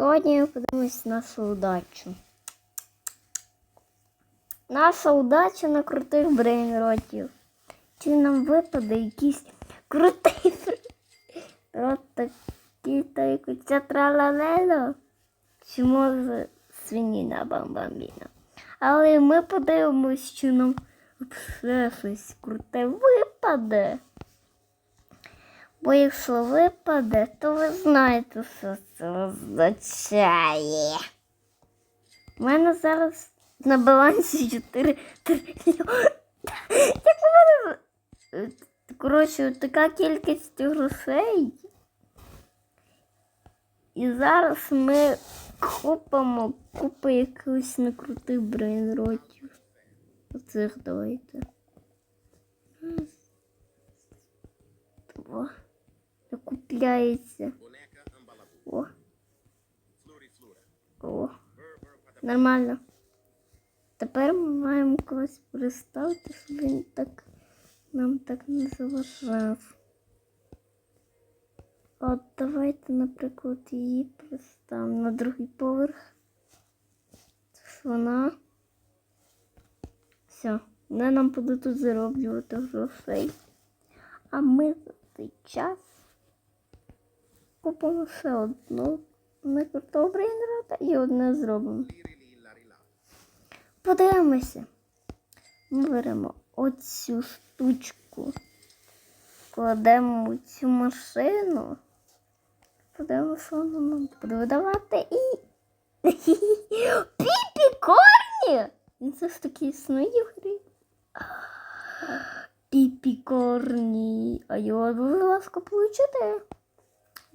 Сьогодні подивимось нашу удачу. Наша удача на крутих брейнротів. Чи нам випаде якийсь крутий брейнрот такий та ця тралалело? Чи може свиніна бамбамбіна? Але ми подивимось, чи нам все щось круте випаде. Бо якщо випаде, то ви знаєте, що це означає. У мене зараз на балансі 4 трильйони. Як у мене. Коротше, така кількість грошей. І зараз ми купимо купу якихось некрутих брейнротів. Оцих давайте. Два. Купляється. О, о. Нормально. Тепер ми маємо когось переставити, щоб він так нам так не заважав. От давайте, наприклад, її переставимо на другий поверх. Це ж вона. Все, вона нам буде тут зароблювати грошей. А ми за цей час купимо ще одну некрутого брейнрота і одне зробимо. Подивимося. Ми беремо оцю штучку, кладемо цю машину. Подивимося, що воно нам буде видавати і. Піпі корні! Він все ж таки існує грі. Піпі корні. А його дуже важко получити.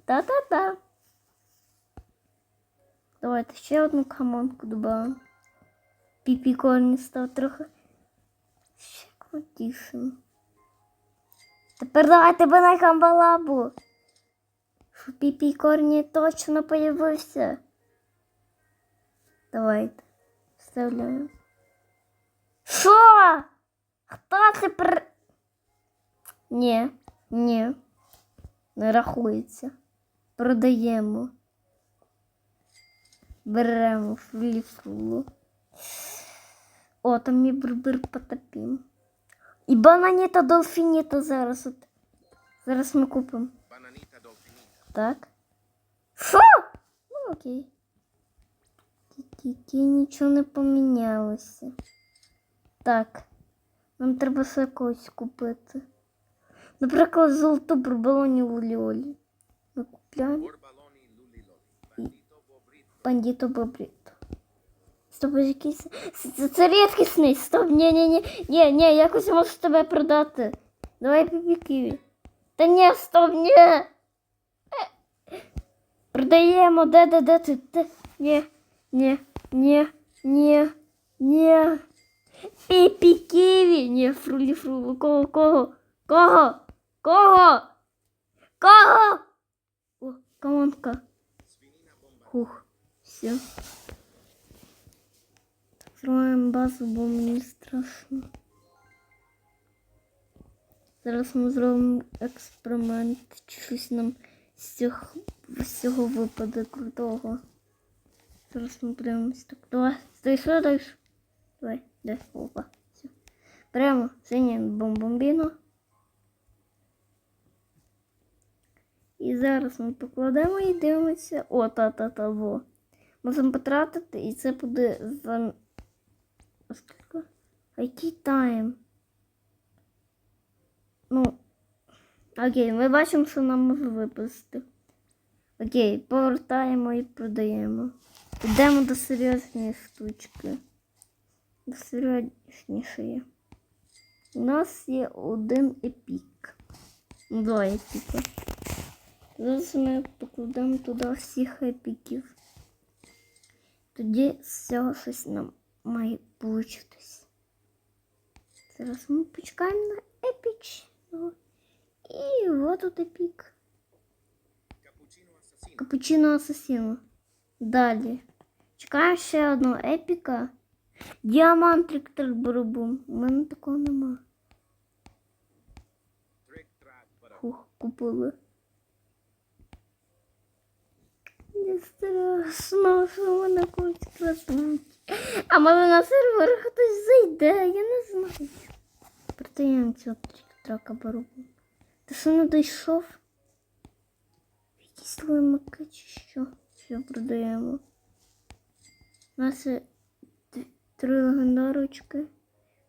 Та-та-та. Давайте ще одну камонку додамо. Піпікорні став трохи ще крутішим. Тепер давайте на камбалабу. Що піпікорні точно появився. Давайте. Вставляємо. Що? Хто це при... Ні, ні. Не рахується. Продаємо. Беремо фліфлу. О, там є бурбир потопім. І бананіта долфініта зараз. От. Зараз ми купимо. Bananita Dolfinita. Так. Що? Ну, окей. Тільки нічого не помінялося. Так. Нам треба ще когось купити. Наприклад, золоту бурбалоніву льолі. Bobrito. Бандито бобріто. Стоп, якийсь. Це, рідкісний. Стоп, ні, ні, ні. Ні, ні, якось можу тебе продати. Давай піпіківі. Та ні, стоп, ні. Продаємо, де, де, де ти? Де? Ні, ні, ні, ні, ні. Піпіківі. Ні, фрулі фрулу. Кого, кого? Кого? Кого? Кого? О, командка. Хух, все. Зриваємо базу, бо мені страшно. Зараз ми зробимо експеримент. Щось нам з цього, з цього випаде крутого. Зараз ми подивимось. Так, давай. Стой, що? Давай, де, опа. Все. Беремо синє бомбомбіно. І зараз ми покладемо і дивимося. О, та-та-та, во. Можемо потратити, і це буде за. А Скільки? А який тайм? Ну. Окей, ми бачимо, що нам може випасти. Окей, повертаємо і продаємо. Йдемо до серйозної штучки. До серйознішої. У нас є один епік. Два епіка. Зараз ми покладемо туди всіх епіків. Тоді з цього щось нам має получитись. Зараз ми почекаємо на епічного. І от тут епік. Капучино асасіно. Далі. Чекаємо ще одного епіка. Діамант трик барабум. У мене такого нема. Фух, купили. Не страшно, що мене хочуть крадуть. А може на сервер хтось зайде, я не знаю. Продаємо цього трака барубу. Ти що не дійшов? Якісь лимаки чи що? Що продаємо? У нас три легендарочки.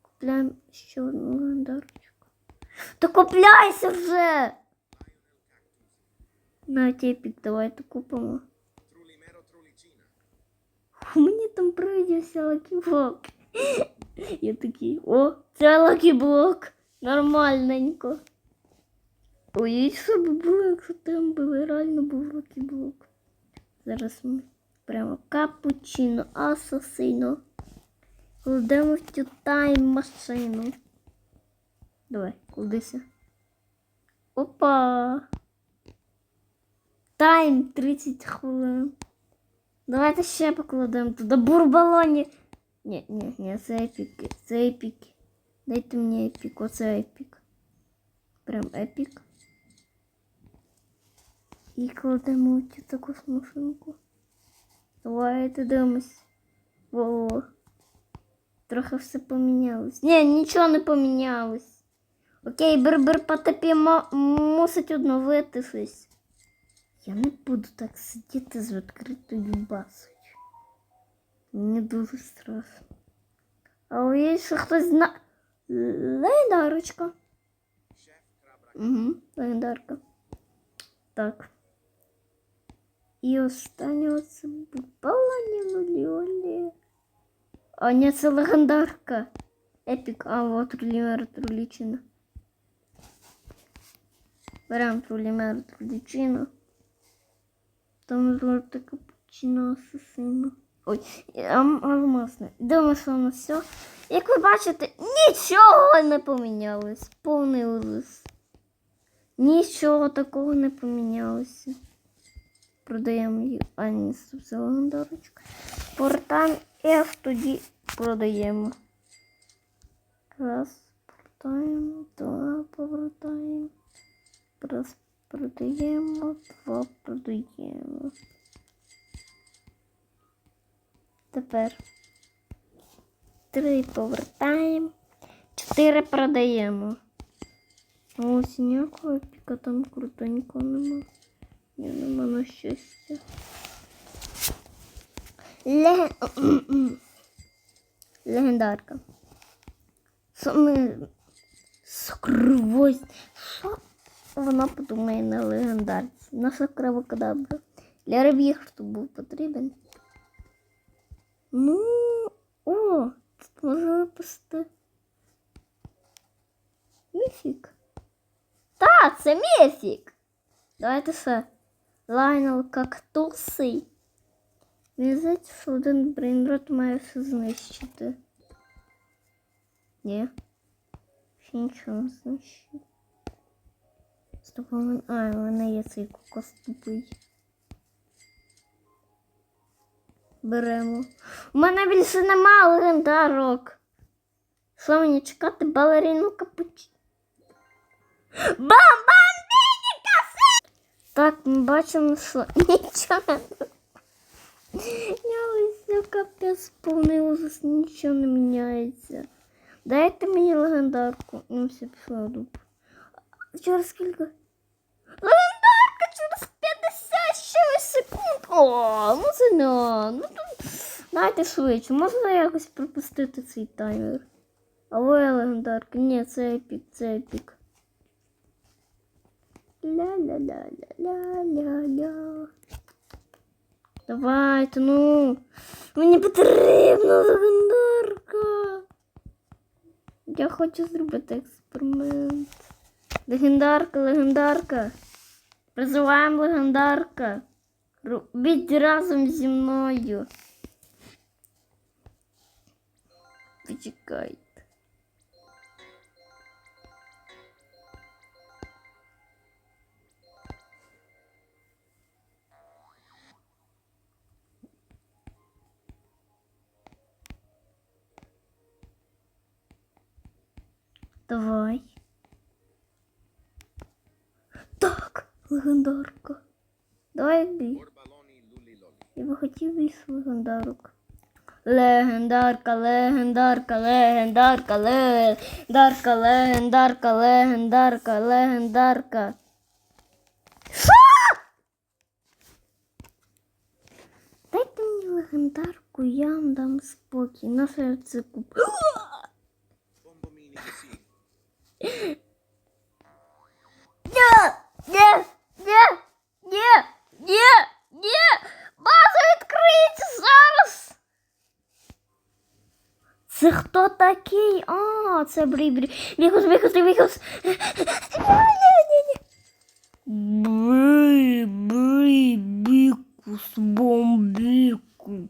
Купляємо ще одну легендарочку. Та купляйся вже! Навіть епік давайте купимо. У мені там прийдеться лакіблок. Я такий, о, це лакіблок. Нормальненько. Ой, що би було, якщо там би реально був лакіблок. Зараз ми прямо капучино, асасино. Кладемо в цю тайм-машину. Давай, кладися. Опа. Тайм 30 хвилин. Давайте ще покладемо туди бурбалоні. Ні, ні, ні, це епіки. Це епіки. Дайте мені епік, оце епік. Прям епік. І кладемо цю таку смушинку. Давайте дивимось. Во. Трохи все помінялось. Ні, нічого не помінялось. Окей, бер-бер потопі мо- мусить обновитися. Я не буду так сидіти з відкритою басою. Мені дуже страшно. А уявіть, що хтось зна... Легендарочка. Chef Crabra. Угу, легендарка. Так. І останнього це Балані Луліолі. А ні, це легендарка. Епік. А, вот Трулімер Трулічина. Беремо Трулімер Трулічину. Там золоте капучино асасино. Ой, алмазне. Що воно все. Як ви бачите, нічого не помінялось. Повний ужас. Нічого такого не помінялося. Продаємо її. А, ні, стоп, це легендарочка. І аж тоді продаємо. Раз, повертаємо, два, повертаємо. Раз, продаємо, два, продаємо. Тепер три повертаємо, чотири продаємо. Ось ніякого епіка там крутенького нема. Ні, нема на щастя. Лег... Легендарка. Саме. Що вона подумає на легендарці? Наша кравокадабра. Для риб'їх хто був потрібен. Ну, о, тут можна випустити. Міфік. Так, це міфік. Давайте ще. Лайнел кактуси. Мені здається, що один брейнрот має все знищити. Ні. Ще нічого не знищить. Мене... А, мене є цей кокос тупий. Беремо. У мене більше нема легендарок. Що мені чекати балерину капуч? Бам-бам-біні каси! Так, ми бачимо, що нічого Я ось капець повний ужас, нічого не міняється. Дайте мені легендарку. Ну, все пішло дупу. Через скільки? Легендарка через 56 секунд. О, ну це не. Ну тут дайте швидше. Можна якось пропустити цей таймер. Я легендарка. Ні, це епік, це епік. Ля-ля-ля-ля-ля-ля-ля. Давайте, ну. Мені потрібна легендарка. Я хочу зробити експеримент. Легендарка, легендарка. Призиваємо легендарка. Робіть разом зі мною. Почекайте. Давай. Так, легендарка. Давай Luliloli. Я би хотів більш легендарок. Легендарка, легендарка, легендарка, легендарка, легендарка, легендарка, легендарка. Що? Дайте мені легендарку, я вам дам спокій. На серце куп. Bombomini così. Ні, ні, ні, ні, ні, ні. База відкриється зараз. Це хто такий? А, це брі-брі. Бігус, бігус. Ні-ні-ні. Брі, брі, бікус, бомбікус.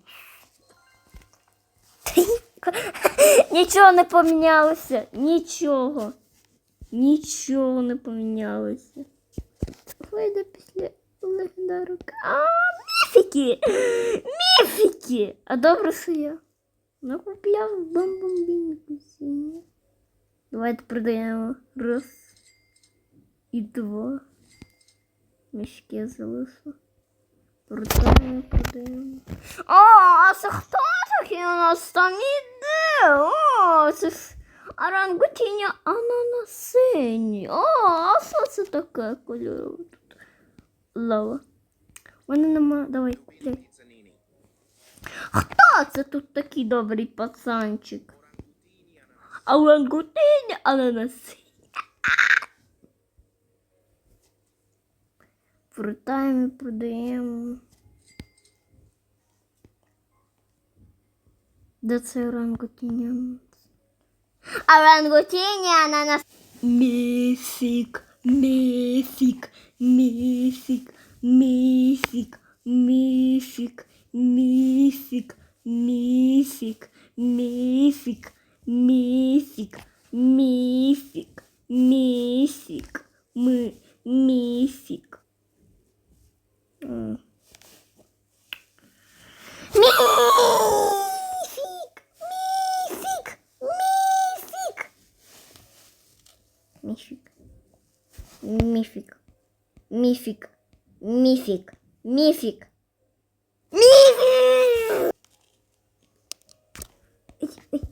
Нічого не помінялося. Нічого. Нічого не помінялося. Вийде після легендарок. А, міфіки! Міфіки! А добре, що я накупляв бомбомбінкусі. Давайте продаємо. Раз. І два. Мішки залишу. Продаємо, продаємо. О, а це хто такий у нас там іде? О, це ж орангутіня ананасині. О, а що це таке кольорове тут? Лава. Мене нема. Давай. Pizzanini. Хто це тут такий добрий пацанчик? Орангутиня ананасині. Вертаємо і продаємо. Де це орангутиня? Орангутиня ананас. Міфік, міфік, міфік, міфік, міфік, міфік, міфік, міфік, міфік, міфік, міфік, ми, міфік. М. Міфік, міфік, Мифик. Мифик. Мифик. Мифик!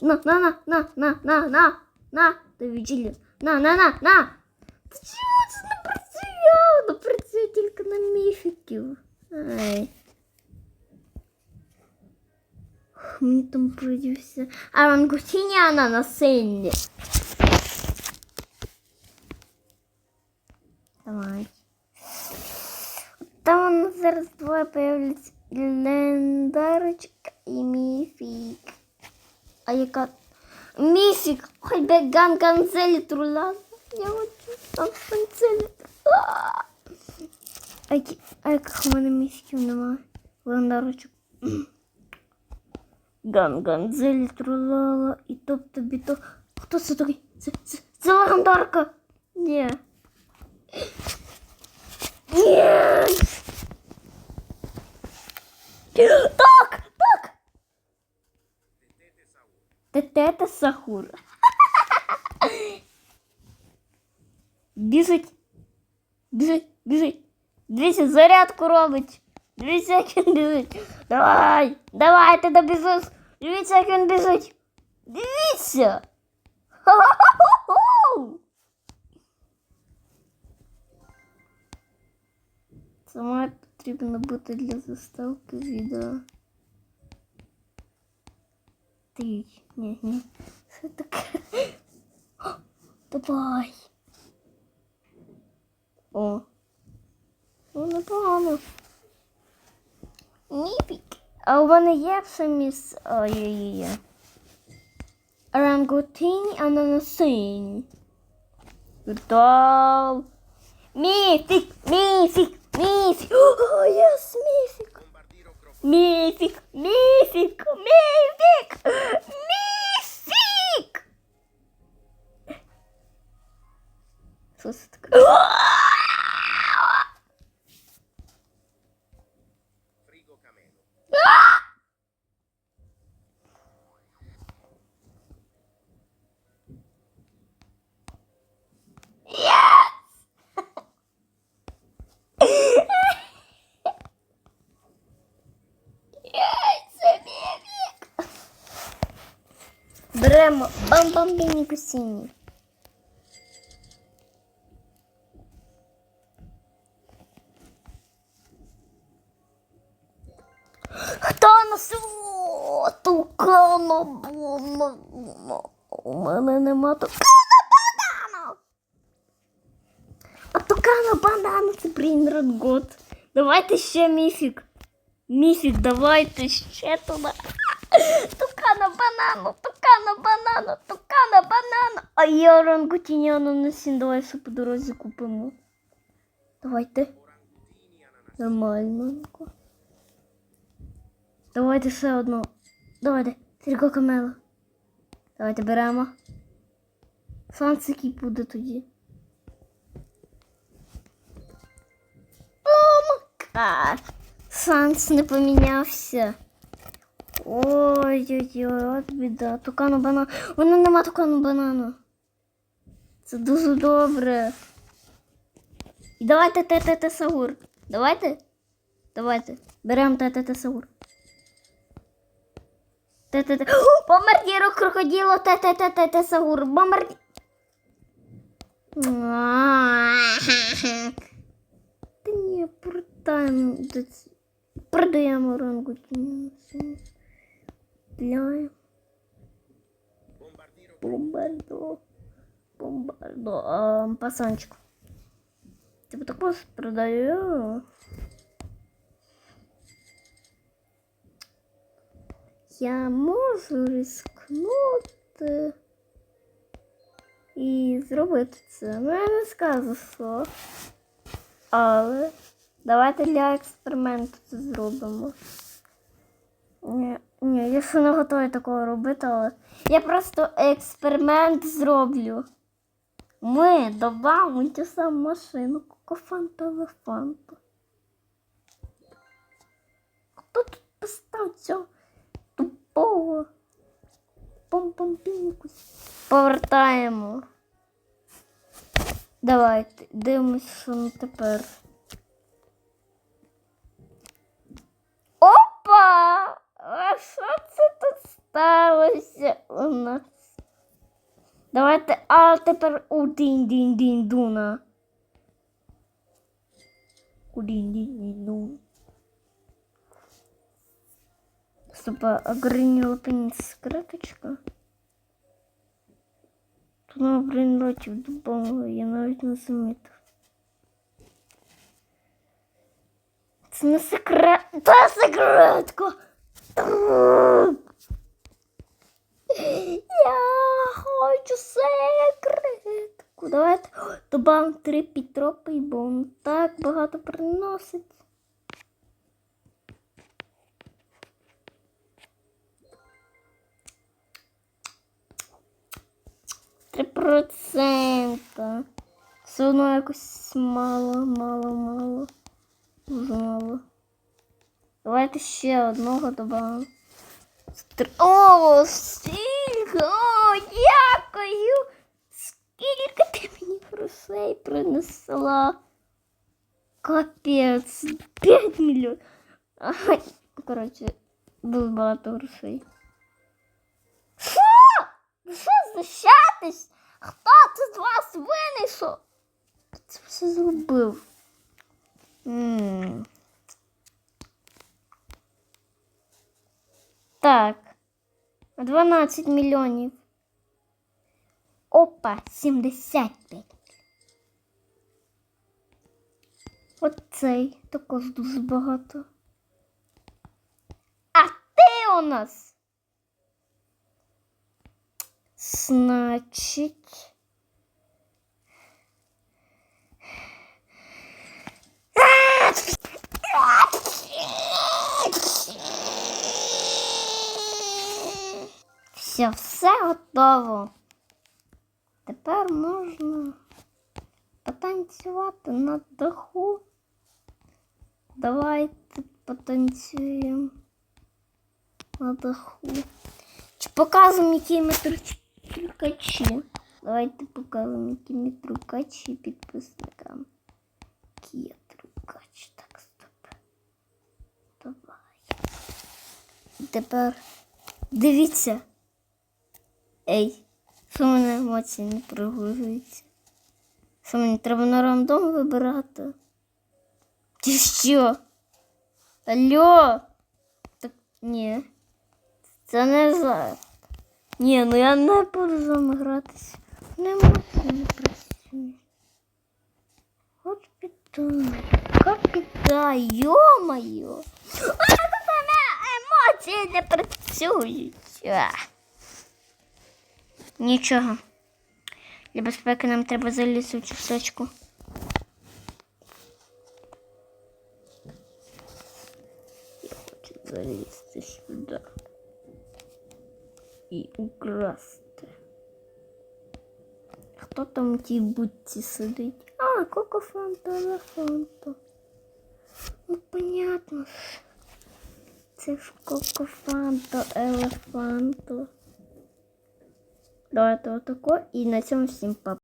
На, на, на, на, на, на, на, на, ты видели? На, на, на, на! Ты чего ты напротивлял? Напротивлял только на мифике. Ай. Мне там придется. А он гусиня она на сцене. Давай. Там у нас зараз двоє появляться лендарочка і міфік. А яка? Міфік! Хоч би ган канцелі трула. Я хочу там канцелі. А а яких у мене міфіків немає? Лендарочок. Ган Ганзель трулала і топ тобі то. Хто це такий? Це, це, це легендарка. Ні. Ні. Так, так. Тетета Сахур. Біжить. Біжить, біжить. Дивіться, зарядку робить. Дивіться, як він біжить. Давай, давай, ти добіжиш. Дивіться, як він біжить. Дивіться. Ха-ха-ха-ху! Потрібно бути для заставки відео. Ти, ні, ні. Що таке? Давай. О. Ну, непогано. Міпік. А у мене є все міс. О, є, є, є. Орангутині ананасині. Готов. Міфік, міфік, Mythic! Oh, yes, Mythic! Mythic! бам-бам сині. Хто нас тукано банана? У мене нема тукана банана. А тукана банана це Брейнрод год. Давайте ще міфік. Міфік, давайте ще туди. Тукана банану, тукана Банану, тукана банану. А я орангутіняну на сін, давай все по дорозі купимо. Давайте. Нормальненько. Давайте ще одну. Давайте. Тільки камела. Давайте беремо. Санс який буде тоді. Омка. Санс не помінявся. Ой-ой-ой, от біда. Тукану банану. Вона нема тукану банану. Це дуже добре. І давайте ТТТ Саур. Давайте. Давайте. Беремо ТТТ Саур. ТТТ. О, Бомбардіро крокодило ТТТ Саур. Бомбарді... Та ні, продаємо. Продаємо орангутіні. Bombardiro. Бомбардо. Бомбардо. А, пасанчик. Типа також продаю. Я можу рискнути і зробити це. Ну, я не скажу, що. Але давайте для експерименту це зробимо. Ні, я ще не готовий такого робити, але я просто експеримент зроблю. Ми додамо ту саму машину кофанта елефанту. Хто тут поставив цього тупого помпомпінку? Повертаємо. Давайте, дивимося, що на тепер. Опа! А що це тут сталося у нас? Давайте, а тепер у дінь дінь дінь дуна. У дінь дінь дінь дун. Стопа, а гриніла пеніс секреточка? Тут на брейнротів дубового, я навіть не замітив. Це не секрет, це секретка. Я хочу секретку. Давайте добавимо три підтропи, бо він так багато приносить. Три процента. Все одно якось мало, мало, мало. Дуже мало. Давайте ще одного додамо. О, стільки! О, дякую! Скільки ти мені грошей принесла? Капець, 5 мільйонів. Ага, коротше, дуже багато грошей. Що? Що знущатись? Хто це з вас винайшов? Це все зробив? М. Так. 12 мільйонів. Опа, 75. Оцей також дуже багато. А ти у нас? Значить. Все, все готово. Тепер можна потанцювати на даху. Давайте потанцюємо на даху. Чи показуємо, які ми трюкачі? Давайте покажемо, які ми трюкачі підписникам. Які я трюкач. Так, стоп. Давай. Тепер дивіться. Ей, що мене емоції не прогружуються? Що мені треба на рандом вибирати? Чи що? Алло? Так ні. Це не за. Ні, ну я не буду з вами гратися. Не емоції не працюють. От піду. Капіта, йо-моє. А тут мене емоції не працюють. Нічого. Для безпеки нам треба залізти в цю сочку. Я хочу залізти сюди. І украсти. Хто там в тій будці сидить? А, Кокофанто, Елефанто. Ну, понятно. Це ж Кокофанто, Елефанто. Давайте отако і на цьому всім пап.